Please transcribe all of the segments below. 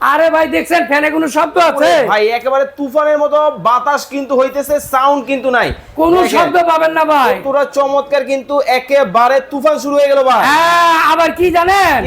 আরে ভাই দেখছেন? ফ্যানে কোনো শব্দ আছে? ভাই একেবারে তুফানের মতো বাতাস কিন্তু হইতেছে সাউন্ড কিন্তু নাই। কোনো শব্দ পাবেন না ভাই। পুরো চমৎকার কিন্তু একেবারে তুফান শুরু হয়ে গেল ভাই। হ্যাঁ, আবার কি জানেন?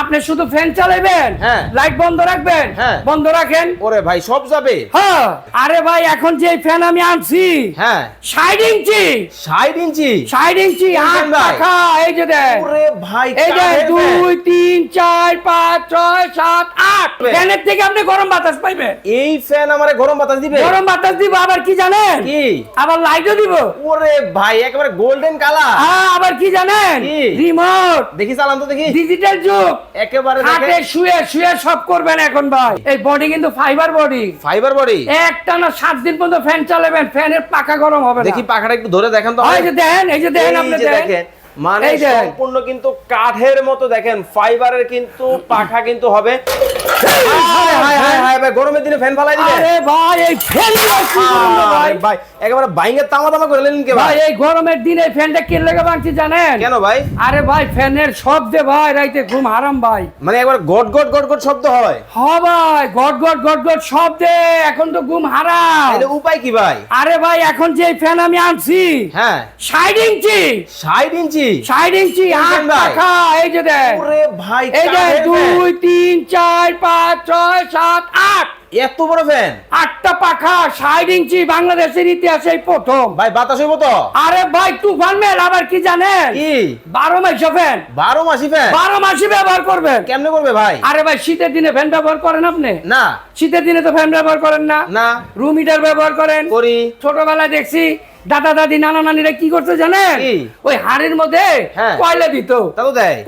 আপনি শুধু ফ্যান চালাবেন হ্যাঁ। লাইট বন্ধ রাখবেন হ্যাঁ। বন্ধ রাখেন। ওরে ভাই সব যাবে। হ্যাঁ আরে ভাই এখন যে ফ্যান আমি আনছি হ্যাঁ। ষাট ইঞ্চি। ষাট ইঞ্চি? ষাট ইঞ্চি ভাই? পাখা এই যে দেখ। ওরে ভাই এই যে কাঠের দুই ফ্যান। তিন চার পাঁচ ছয় সাত আট। ফ্যান। ফ্যানের থেকে আপনি গরম বাতাস পাইবেন এই ফ্যান আমারে গরম বাতাস দিবে? গরম বাতাস দিব আবার কি জানেন? কি? আবার লাইটও দিব। ওরে ভাই একেবারে গোল্ডেন কালার হ্যাঁ, আবার কি জানেন? রিমোট দেখি চালান তো দেখি। ডিজিটাল যুগ। একেবারে হাতে শুয়ে শুয়ে সব করবেন এখন ভাই। এই বডি কিন্তু ফাইবার বডি ফাইবার বডি একটা না সাত দিন পর্যন্ত ফ্যান চালাবেন ফ্যানের পাকা গরম হবে দেখি পাখাটা একটু ধরে দেখেন তো এই যে দেখেন এই যে দেখেন আপনি দেখেন। মানে সম্পূর্ণ কিন্তু কাঠের মতো দেখেন ফাইবারের কিন্তু পাখা কিন্তু হবে। হায় হায় হায় হায় ভাই গরমের দিনে ফ্যান ফালাই দিলে ভাই এই ফ্যান ভাই? একেবারে বাইঙ্গের তামা তামা করে নিলেন কে ভাই এই গরমের দিনে ফ্যানটা কে লেগে বাঁধছি জানেন? কেন ভাই? আরে ভাই ফ্যানের শব্দে ভাই রাইতে ঘুম হারাম ভাই। মানে একবার গট গট গট গট শব্দ হয়। হ ভাই গট গট গট গট শব্দে এখন তো ঘুম হারাম। তাহলে উপায় কি ভাই? আরে ভাই এখন যে ফ্যান আমি আনছি হ্যাঁ। ষাট ইঞ্চি। ষাট ইঞ্চি? ষাট ইঞ্চি কোন আট ফ্যান পাখা এই যে দেখ। ওরে ভাই এই যে কাঠের দুই তিন চার পাঁচ ছয় সাত আট। ফ্যান। এত বড় ফ্যান আটটা পাখা ষাট ইঞ্চি বাংলাদেশের ইতিহাসে প্রথম। ভাই বাতাস হইব তো? আরে ভাই তুফান মেল আবার কি জানেন? কি? বারো মাস ফ্যান বারো মাসি ফ্যান বারো মাসই ব্যবহার করবেন। কেমনে করবে ভাই? আরে ভাই শীতের দিনে ফ্যান ব্যবহার করেন আপনি? না। শীতের দিনে তো ফ্যান ব্যবহার করেন না। না। রুম হিটার ব্যবহার করেন। করি। ছোটবেলায় দেখছি দাদা দাদি নানা নানিরা কি করতো জানেন? কি? ওই হাড়ির মধ্যে হ্যাঁ। কয়লা দিত।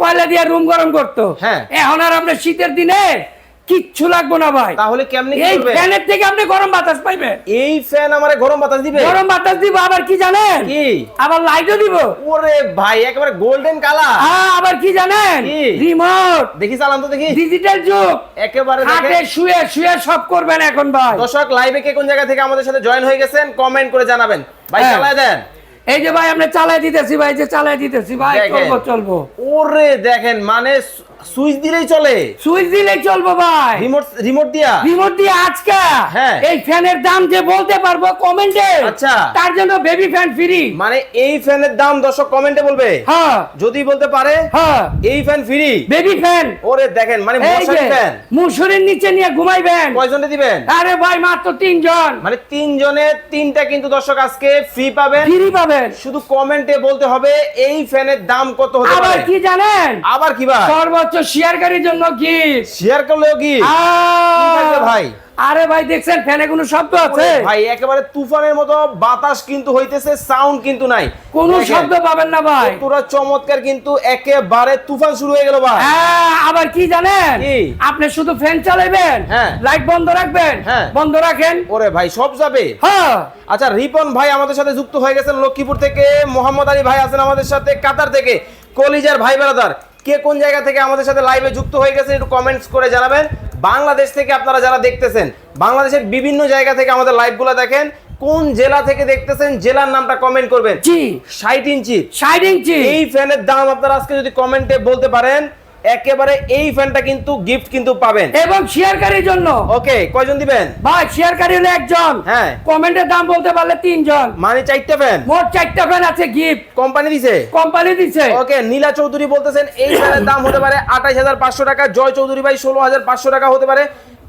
কয়লা দিয়ে রুম গরম করতো। হ্যাঁ। এখন আর আপনার শীতের দিনে কিচ্ছু লাগবে না ভাই। তাহলে কেমনে এই ফ্যানের থেকে আপনি গরম বাতাস পাইবেন এই ফ্যান আমারে গরম বাতাস দিবে? গরম বাতাস দিব আবার কি জানেন? কি? আবার লাইটও দিব। ওরে ভাই একেবারে গোল্ডেন কালার হ্যাঁ, আবার কি জানেন? রিমোট দেখি চালান তো দেখি। ডিজিটাল যুগ। একেবারে হাতে শুয়ে শুয়ে সব করবেন এখন ভাই। দর্শক লাইভে কে কোন জায়গা থেকে আমাদের সাথে জয়েন হয়ে গেছেন? কমেন্ট করে জানাবেন। ভাই হ্যাঁ। চালায় দেন এই যে ভাই আমরা চালাই দিতেছি ভাই যে চালাই দিতেছি ভাই। চলবো চলবো ওরে দেখেন মানে সুইচ দিলেই চলে। সুইচ দিলেই চলবো ভাই। রিমোট রিমোট দিয়া? রিমোট দিয়ে আজকে? হ্যাঁ। এই ফ্যানের দাম যে বলতে পারব কমেন্টে। আচ্ছা। তার জন্য বেবি ফ্যান ফ্রি মানে এই ফ্যানের দাম দর্শক কমেন্টে বলবে? হ্যাঁ। যদি বলতে পারে হ্যাঁ। এই ফ্যান ফ্রি বেবি ফ্যান ওরে দেখেন মানে মশারি ফ্যান মুসুরের নিচে নিয়ে ঘুমাইবেন। কয়জনে দিবেন? আরে ভাই মাত্র তিনজন। মানে তিনজনে তিনটা কিন্তু দর্শক আজকে ফ্রি পাবেন। ফ্রি পাবেন। শুধু কমেন্টে বলতে হবে এই ফ্যানের দাম কত হতে আবার কি জানেন? আবার কি ভাই? সর্বোচ্চ শেয়ারকারীর জন্য গিফট শেয়ার করলেও ভাই? আরে ভাই দেখছেন ফ্যানে কোনো শব্দ আছে? ভাই একেবারে তুফানের মতো বাতাস কিন্তু হইতেছে সাউন্ড কিন্তু নাই। কোনো শব্দ পাবেন না ভাই। পুরো চমৎকার কিন্তু একেবারে তুফান শুরু হয়ে গেল ভাই। হ্যাঁ, আবার কি জানেন? আপনি শুধু ফ্যান চালাবেন হ্যাঁ। লাইট বন্ধ রাখবেন হ্যাঁ। বন্ধ রাখেন। ওরে ভাই সব যাবে? হ্যাঁ। আচ্ছা রিপন ভাই আমাদের সাথে যুক্ত হয়ে গেছেন লক্ষ্মীপুর থেকে মোহাম্মদ আলী ভাই আছেন আমাদের সাথে কাতার থেকে। কলিজার ভাই বেড়াদার কে কোন জায়গা থেকে আমাদের সাথে লাইভে যুক্ত হয়ে গেছে একটু কমেন্টস করে জানাবেন। বাংলাদেশ থেকে আপনারা যারা দেখতেছেন বাংলাদেশের বিভিন্ন জায়গা থেকে আমাদের লাইভগুলো দেখেন কোন জেলা থেকে দেখতেছেন জেলার নামটা কমেন্ট করবেন। জি। ষাট ইঞ্চি। ষাট ইঞ্চি। এই ফ্যানের দাম আপনারা আজকে যদি কমেন্টে বলতে পারেন একেবারে এই ফ্যানটা কিন্তু গিফট কিন্তু পাবেন। এবং শেয়ারকারীর জন্য। ওকে কয়জন দিবেন? ভাই শেয়ারকারী হলো একজন। হ্যাঁ। কমেন্টের দাম বলতে পারলে তিনজন। মানে চারটা ফ্যান মোট চারটা ফ্যান আছে গিফট কোম্পানি দিছে? কোম্পানি দিছে। ওকে নীলা চৌধুরী বলতেছেন এই ফ্যানের দাম হতে পারে আঠাইশ হাজার পাঁচশো টাকা জয় চৌধুরী ভাই ষোলো হাজার পাঁচশো টাকা হতে পারে।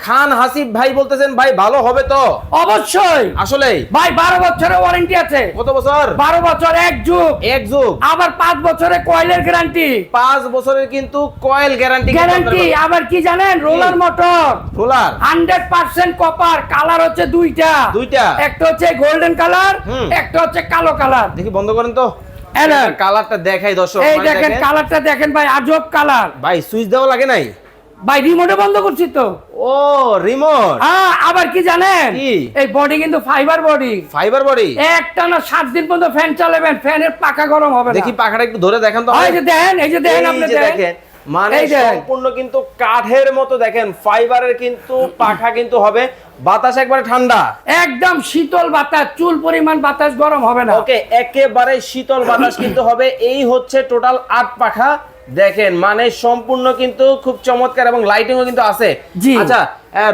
খান হাসিব ভাই বলতেছেন ভাই ভালো হবে তো? অবশ্যই। আসলে? ভাই বারো বছরের ওয়ারেন্টি আছে। কত বছর? বারো বছর এক যুগ। এক যুগ? আবার পাঁচ বছরের কয়েলের গ্যারান্টি পাঁচ বছরের কিন্তু কয়েল গ্যারান্টি গ্যারান্টি আবার কি জানেন? Roller motor. Roller? Hundred percent copper colour হচ্ছে দুইটা। দুইটা? একটা হচ্ছে গোল্ডেন কালার একটা হচ্ছে কালো কালার দেখি বন্ধ করেন তো। কালারটা দেখাই দর্শক এই দেখেন কালারটা দেখেন ভাই আজব কালার ভাই সুইচ দেওয়া লাগে নাই? ভাই রিমোটে বন্ধ করছি তো। ও রিমোট হ্যাঁ আবার কি জানেন? এই বডি কিন্তু ফাইবার বডি ফাইবার বডি একটা না সাত দিন পর্যন্ত ফ্যান চালাবেন ফ্যানের পাকা গরম হবে দেখি পাখাটা একটু ধরে দেখেন তো এই যে দেখেন এই যে দেখেন আপনি দেখেন দেখেন মানে সম্পূর্ণ কিন্তু কাঠের মতো দেখেন ফাইবারের কিন্তু পাখা কিন্তু হবে বাতাস একবারে ঠান্ডা। একদম শীতল বাতাস চুল পরিমাণ বাতাস গরম হবে না। ওকে একেবারে শীতল বাতাস কিন্তু হবে এই হচ্ছে টোটাল আট পাখা। দেখেন মানে সম্পূর্ণ কিন্তু খুব চমৎকার এবং লাইটিংও কিন্তু আছে। আচ্ছা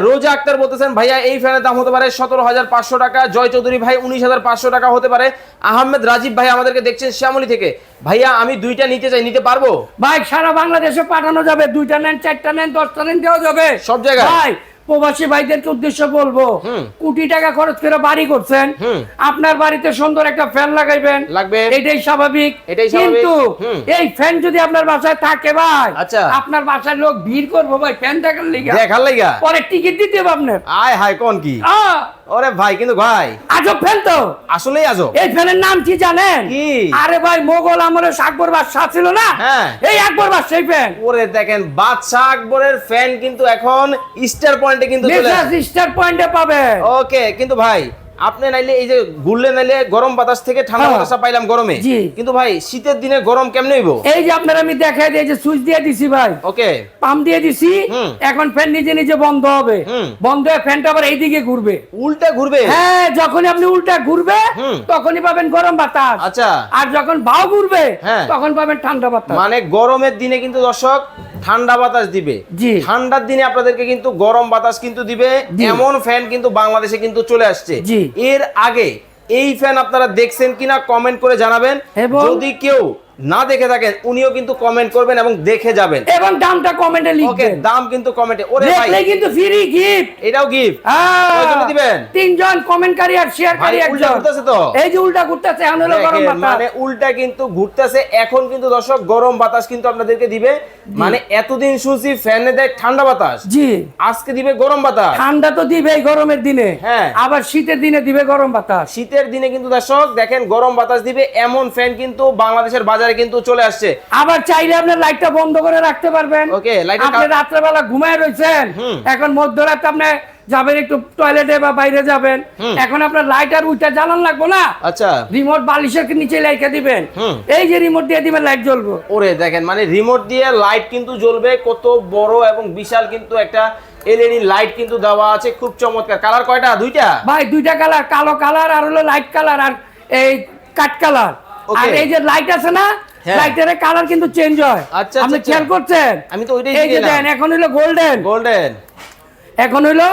রোজা আক্তার বলতেছেন ভাইয়া এই ফ্যানের দাম হতে পারে সতেরো হাজার পাঁচশো টাকা জয় চৌধুরী ভাই উনিশ হাজার পাঁচশো টাকা হতে পারে আহমেদ রাজীব ভাই আমাদেরকে দেখছেন শ্যামলী থেকে ভাইয়া আমি দুইটা নিতে চাই নিতে পারব ভাই সারা বাংলাদেশে পাঠানো যাবে দুইটা নেন চারটা নেন দশটা নেন দেওয়া যাবে সব জায়গায়? প্রবাসী ভাইদেরকে উদ্দেশ্য বলব কোটি টাকা খরচ করে বাড়ি করছেন আপনার বাড়িতে সুন্দর একটা ফ্যান লাগাইবেন লাগবে। এটাই স্বাভাবিক। কিন্তু এই ফ্যান যদি আপনার বাসায় থাকে ভাই আচ্ছা। আপনার বাসায় লোক ভিড় করব ভাই ফ্যান দেখার লিগে। দেখার লাইগা পরে টিকিট দিতে হবে আপনার। আয় হায় কোন কি? ওরে ভাই কিন্তু ভাই। আজব ফ্যান তো। আসলেই আজো এই ফ্যানের নাম কি জানেন? কি? আরে ভাই মোগল আমলের আকবর বাদশাহ ছিল না? হ্যাঁ। এই আকবর বাদশাহ ফ্যান। ওরে দেখেন বাদশাহ আকবরের ফ্যান কিন্তু এখন স্টার পয়েন্টে কিন্তু চলে স্টার পয়েন্টে পাবে ওকে কিন্তু ভাই আপনি নাইলে এই যে ঘুরলে নাইলে গরম বাতাস থেকে ঠান্ডা হ্যাঁ। বাতাসটা পাইলাম গরমে। কিন্তু ভাই শীতের দিনে গরম কেমনে হইব? এই যে আপনার আমি দেখাই দিই যে সুইচ দিয়ে দিছি ভাই। ওকে। পাম্প দিয়ে দিছি এখন ফ্যান নিজে নিজে বন্ধ হবে। বন্ধ হয়ে ফ্যানটা আবার এইদিকে ঘুরবে। উল্টা ঘুরবে? হ্যাঁ যখনই আপনি উল্টা ঘুরবে তখনই পাবেন গরম বাতাস। আচ্ছা। আর যখন বাও ঘুরবে হ্যাঁ। তখন পাবেন ঠান্ডা বাতাস। মানে গরমের দিনে কিন্তু দর্শক ঠান্ডা বাতাস দিবে। ঠান্ডার দিনে আপনাদেরকে কিন্তু গরম বাতাস কিন্তু দিবে। এমন ফ্যান কিন্তু বাংলাদেশে কিন্তু চলে আসছে। এর আগে এই ফ্যান আপনারা দেখছেন কিনা কমেন্ট করে জানাবেন। যদি কেউ না দেখে থাকেন উনিও কিন্তু কমেন্ট করবেন এবং দেখে যাবেন। এবং দামটা কমেন্টে লিখবেন। দাম কিন্তু কমেন্টে ওরে ভাই। দেখলে কিন্তু ফ্রি গিফট এটাও গিফট কয়জনে দিবেন? তিনজন কমেন্টকারী আর শেয়ারকারী ভাই, উল্টা ঘুরতেছে তো? এই যে উল্টা ঘুরতেছে এখন হলো গরম বাতাস। মানে উল্টা কিন্তু ঘুরতেছে এখন কিন্তু দর্শক গরম বাতাস কিন্তু আপনাদেরকে দিবে। মানে এতদিন শুনছি ফ্যানে দেয় ঠান্ডা বাতাস। জি। আজকে দিবে গরম বাতাস। ঠান্ডা তো দিবে গরমের দিনে। হ্যাঁ। আবার শীতের দিনে দিবে গরম বাতাস। শীতের দিনে কিন্তু দর্শক দেখেন গরম বাতাস দিবে এমন ফ্যান কিন্তু বাংলাদেশের বাজারে কিন্তু চলে আসছে। আবার চাইলে আপনার লাইটটা বন্ধ করে রাখতে পারবেন। ওকে, লাইটের আপনি রাত্রেবেলা ঘুমায় রয়েছেন এখন মধ্যরাতে আপনি যাবেন একটু টয়লেটে বা বাইরে যাবেন। এখন আপনার লাইট আর উইটা জ্বালান লাগবো না? আচ্ছা। রিমোট বালিশের নিচে লাইটে দিবেন। এই যে রিমোট দিয়ে দিবেন লাইট জ্বলবো। ওরে দেখেন মানে রিমোট দিয়ে লাইট কিন্তু জ্বলবে কত বড় এবং বিশাল কিন্তু একটা এলইডি লাইট কিন্তু দেওয়া আছে খুব চমৎকার। কালার কয়টা? দুইটা? ভাই দুইটা কালার কালো কালার আর হলো লাইট কালার আর এই কাট কালার. আর এই যে লাইট আছে না হ্যাঁ। লাইটের কালার কিন্তু চেঞ্জ হয়। আচ্ছা, আপনি আচ্ছা, খেয়াল করছেন? আমি তো ওইটাই এই যে দেন এখন হইল গোল্ডেন গোল্ডেন এখন হলো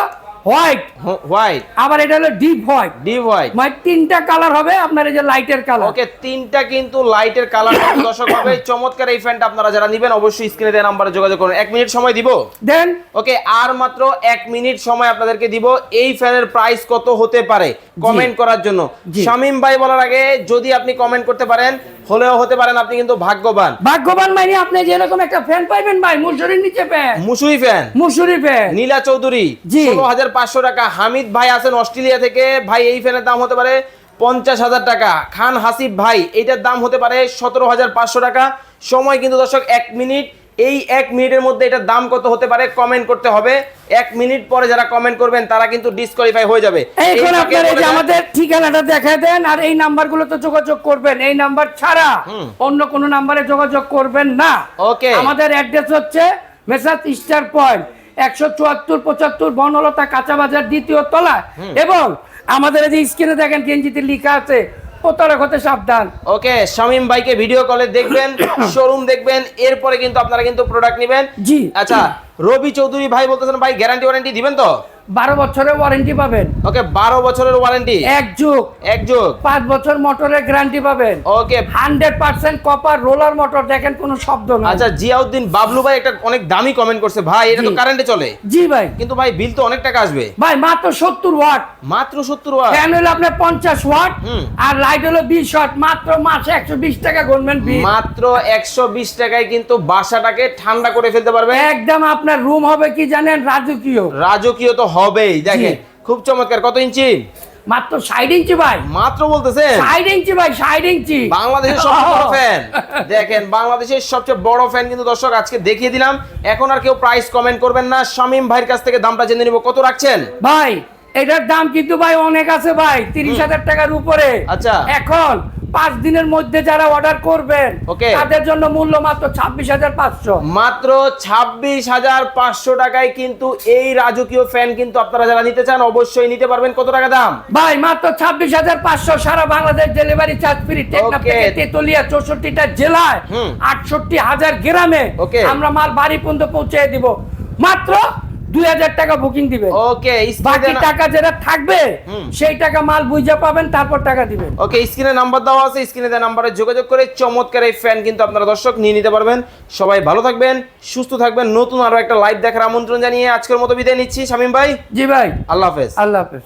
হোয়াইট। হোয়াইট। আবার এটা হলো ডিপ হোয়াইট। Deep white. মানে তিনটা কালার হবে আপনার এই যে লাইটের কালার। ওকে তিনটা কিন্তু লাইটের কালার দর্শক হবে চমৎকার এই ফ্যানটা আপনারা যারা নেবেন অবশ্যই স্ক্রিনে দেওয়া নাম্বারে যোগাযোগ করুন। এক মিনিট সময় দিব? দেন। ওকে আর মাত্র এক মিনিট সময় আপনাদেরকে দিব। এই ফ্যানের প্রাইস কত হতে পারে? কমেন্ট করার জন্য। শামিম ভাই বলার আগে যদি আপনি কমেন্ট করতে পারেন হলেও হতে পারেন আপনি কিন্তু ভাগ্যবান। ভাগ্যবান মানে আপনি যেরকম একটা ফ্যান পাইবেন ভাই মুসুরির নিচে ফ্যান মুসুরি ফ্যান মুসুরি ফ্যান নীলা চৌধুরী জি। ষোলো হাজার পাঁচশো টাকা। হামিদ ভাই আছেন অস্ট্রেলিয়া থেকে। ভাই এই ফ্যানের দাম হতে পারে পঞ্চাশ হাজার টাকা। খান হাসিফ ভাই এইটার দাম হতে পারে সতেরো হাজার পাঁচশো টাকা। সময় কিন্তু দর্শক এক মিনিট। এই এক মিনিটের মধ্যে এটার দাম কত হতে পারে কমেন্ট করতে হবে। এক মিনিট পরে যারা কমেন্ট করবেন তারা কিন্তু ডিসকোয়ালিফাই হয়ে যাবে। এখন আপনার এই যে আমাদের ঠিকানাটা দেখায় দেন আর এই নাম্বারগুলোতে যোগাযোগ করবেন। এই নাম্বার ছাড়া অন্য কোনো নাম্বারে যোগাযোগ করবেন না। ওকে। আমাদের অ্যাড্রেস হচ্ছে মেসাজ স্টার পয়েন্ট একশো চুয়াত্তর পঁচাত্তর বনলতা কাঁচা বাজার দ্বিতীয় তলা। এবং আমাদের এই যে স্ক্রিনে দেখেন কেঞ্জিতে লেখা আছে প্রতারক হতে সাবধান। ওকে শামিম ভাইকে ভিডিও কলে দেখবেন শোরুম দেখবেন এরপরে কিন্তু আপনারা কিন্তু প্রোডাক্ট নেবেন। জি। আচ্ছা রবি চৌধুরী ভাই বলতেছেন ভাই গ্যারান্টি ওয়ারেন্টি দিবেন তো? বারো বছরের ওয়ারেন্টি পাবেন। ওকে বারো বছরের ওয়ারেন্টি এক যুগ। এক যুগ? পাঁচ বছর মোটরের গ্যারান্টি পাবেন। Okay. Hundred percent copper roller motor দেখেন কোনো শব্দ না আচ্ছা জিয়াউদ্দিন বাবলু ভাই একটা অনেক দামি কমেন্ট করছে। ভাই এটা তো কারেন্টে চলে। জি ভাই। কিন্তু ভাই বিল তো অনেক টাকা আসবে। ভাই মাত্র সত্তর ওয়াট মাত্র সত্তর ওয়াট ফ্যান হলো আপনার পঞ্চাশ ওয়াট আর লাইট হলো বিশ ওয়াট মাত্র মাসে একশো বিশ টাকা গুনবেন মাত্র একশো বিশ টাকায় কিন্তু বাসাটাকে ঠান্ডা করে ফেলতে পারবে একদম আপনার রুম হবে কি জানেন? রাজকীয়। রাজকীয় তো হবেই। দেখেন খুব চমৎকার। কত ইঞ্চি? মাত্র ষাট ইঞ্চি ভাই। মাত্র বলতেছেন? ষাট ইঞ্চি ভাই ষাট ইঞ্চি। বাংলাদেশের সবচেয়ে বড় ফ্যান দেখেন বাংলাদেশের সবচেয়ে বড় ফ্যান কিন্তু দর্শক আজকে দেখিয়ে দিলাম। এখন আর কেউ প্রাইস কমেন্ট করবেন না। শামিম ভাইয়ের কাছ থেকে দামটা জেনে নিব। কত রাখছেন? ভাই এটার দাম কিন্তু ভাই অনেক আছে ভাই। তিরিশ হাজার টাকার উপরে। আচ্ছা। এখন পাঁচ দিনের মধ্যে যারা অর্ডার করবেন তাদের জন্য মূল্য মাত্র ছাব্বিশ হাজার পাঁচশো। মাত্র ছাব্বিশ হাজার পাঁচশো টাকায় কিন্তু এই রাজকীয় ফ্যান কিন্তু আপনারা যারা নিতে চান অবশ্যই নিতে পারবেন। কত টাকা দাম? ভাই মাত্র ছাব্বিশ হাজার পাঁচশো সারা Bangladesh delivery charge free Teknaf Okay. থেকে তেতুলিয়া চৌষট্টিটা জেলায় আটষট্টি হাজার গ্রামে আমরা মাল বাড়ি পর্যন্ত পৌঁছে দিব। মাত্র দুই হাজার টাকা বুকিং দিবেন। ওকে বাকি টাকা যেটা থাকবে সেই টাকা মাল বুঝে পাবেন তারপর টাকা দিবেন। ওকে স্ক্রিনে নাম্বার দেওয়া আছে স্ক্রিনে দেওয়া নাম্বারে যোগাযোগ করে চমৎকার এই ফ্যান কিন্তু আপনারা দর্শক নিয়ে নিতে পারবেন। সবাই ভালো থাকবেন সুস্থ থাকবেন নতুন আরও একটা লাইভ দেখার আমন্ত্রণ জানিয়ে আজকের মতো বিদায় নিচ্ছি শামীম ভাই। জি ভাই। আল্লাহ হাফেজ। আল্লাহ হাফেজ।